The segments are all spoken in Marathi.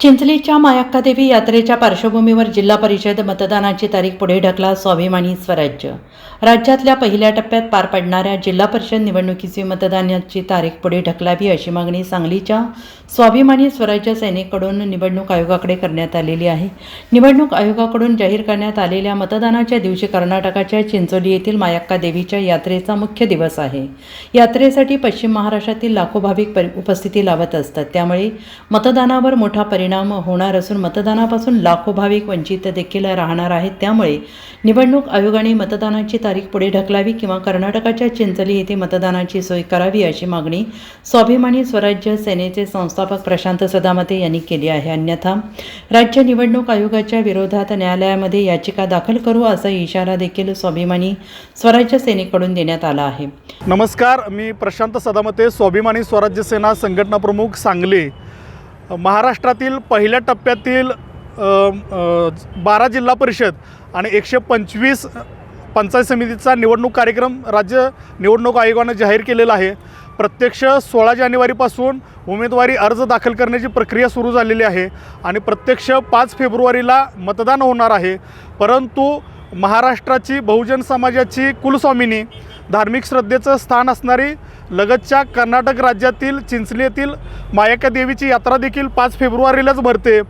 चिंचलीच्या मायाक्कादेवी यात्रेच्या पार्श्वभूमीवर जिल्हा परिषद मतदानाची तारीख पुढे ढकला स्वाभिमानी स्वराज्य. राज्यातल्या पहिल्या टप्प्यात पार पडणाऱ्या जिल्हा परिषद निवडणुकीची मतदानाची तारीख पुढे ढकलावी अशी मागणी सांगलीच्या स्वाभिमानी स्वराज्य सेनेकडून निवडणूक आयोगाकडे करण्यात आलेली आहे. निवडणूक आयोगाकडून जाहीर करण्यात आलेल्या मतदानाच्या दिवशी कर्नाटकाच्या चिंचोली येथील मायाक्का देवीच्या यात्रेचा मुख्य दिवस आहे. यात्रेसाठी पश्चिम महाराष्ट्रातील लाखो भाविक परि- उपस्थिती लावत असतात. त्यामुळे मतदानावर मोठा परिणाम परिणाम होणार असून मतदानापासून लाखो भाविक वंचित देखील राहणार आहेत. त्यामुळे निवडणूक आयोगाने मतदानाची तारीख पुढे ढकलावी किंवा कर्नाटकाच्या चिंचली येथे मतदानाची सोय करावी अशी मागणी स्वाभिमानी स्वराज्य सेनेचे संस्थापक प्रशांत सदामते यांनी केली आहे. अन्यथा राज्य निवडणूक आयोगाच्या विरोधात न्यायालयामध्ये याचिका दाखल करू असा इशारा देखील स्वाभिमानी स्वराज्य सेनेकडून देण्यात आला आहे. नमस्कार मी प्रशांत सदामते स्वाभिमानी स्वराज्य सेना संघटना प्रमुख सांगली. महाराष्ट्रातील पहिल्या टप्प्यातील बारा जिल्हा परिषद आणि एकशे पंचवीस पंचायत समितीचा निवडणूक कार्यक्रम राज्य निवडणूक आयोगानं जाहीर केलेला आहे. प्रत्यक्ष सोळा जानेवारीपासून उमेदवारी अर्ज दाखल करण्याची प्रक्रिया सुरू झालेली आहे आणि प्रत्यक्ष पाच फेब्रुवारीला मतदान होणार आहे. परंतु महाराष्ट्राची बहुजन समाजाची कुलस्वामिनी धार्मिक श्रद्धेचं स्थान असणारी लगतच्या कर्नाटक राज्यातील चिंचली येथील मायका देवीची यात्रा देखील पाच फेब्रुवारीलाच भरते.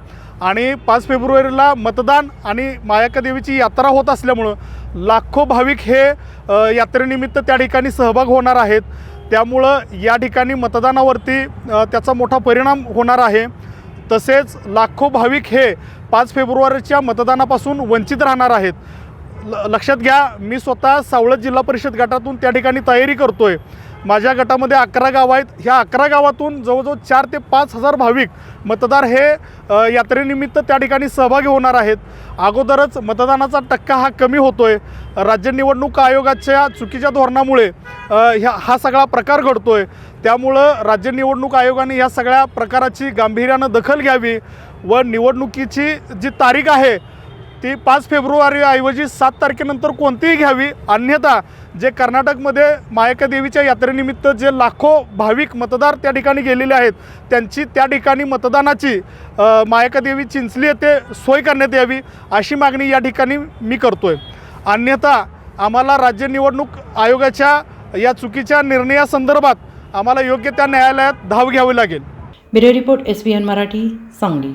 आणि पाच फेब्रुवारीला मतदान आणि मायका देवीची यात्रा होत असल्यामुळं लाखो भाविक हे यात्रेनिमित्त त्या ठिकाणी सहभाग होणार आहेत. त्यामुळं या ठिकाणी मतदानावरती त्याचा मोठा परिणाम होणार आहे. तसेच लाखो भाविक हे पाच फेब्रुवारीच्या मतदानापासून वंचित राहणार आहेत. लक्षात घ्या मी स्वतः सावळत जिल्हा परिषद गटातून त्या ठिकाणी तयारी करतो आहे माझ्या गटामध्ये अकरा गावं आहेत. ह्या अकरा गावातून जवळजवळ चार ते पाच हजार भाविक मतदार हे यात्रेनिमित्त त्या ठिकाणी सहभागी होणार आहेत. अगोदरच मतदानाचा टक्का हा कमी होतो आहे राज्य निवडणूक आयोगाच्या चुकीच्या धोरणामुळे ह्या हा सगळा प्रकार घडतो आहे त्यामुळं राज्य निवडणूक आयोगाने या सगळ्या प्रकाराची गांभीर्यानं दखल घ्यावी व निवडणुकीची जी तारीख आहे ती पाच फेब्रुवारीऐवजी सात तारखेनंतर कोणतीही घ्यावी. अन्यथा जे कर्नाटकमध्ये मायका देवीच्या यात्रेनिमित्त जे लाखो भाविक मतदार त्या ठिकाणी गेलेले आहेत त्यांची त्या ठिकाणी मतदानाची मायकादेवी मायका देवी चिंचली येथे सोय करण्यात यावी अशी मागणी या ठिकाणी मी करतो आहे अन्यथा आम्हाला राज्य निवडणूक आयोगाच्या या चुकीच्या निर्णयासंदर्भात आम्हाला योग्य त्या न्यायालयात धाव घ्यावी लागेल. Bureau report S B N Marathi Sangli.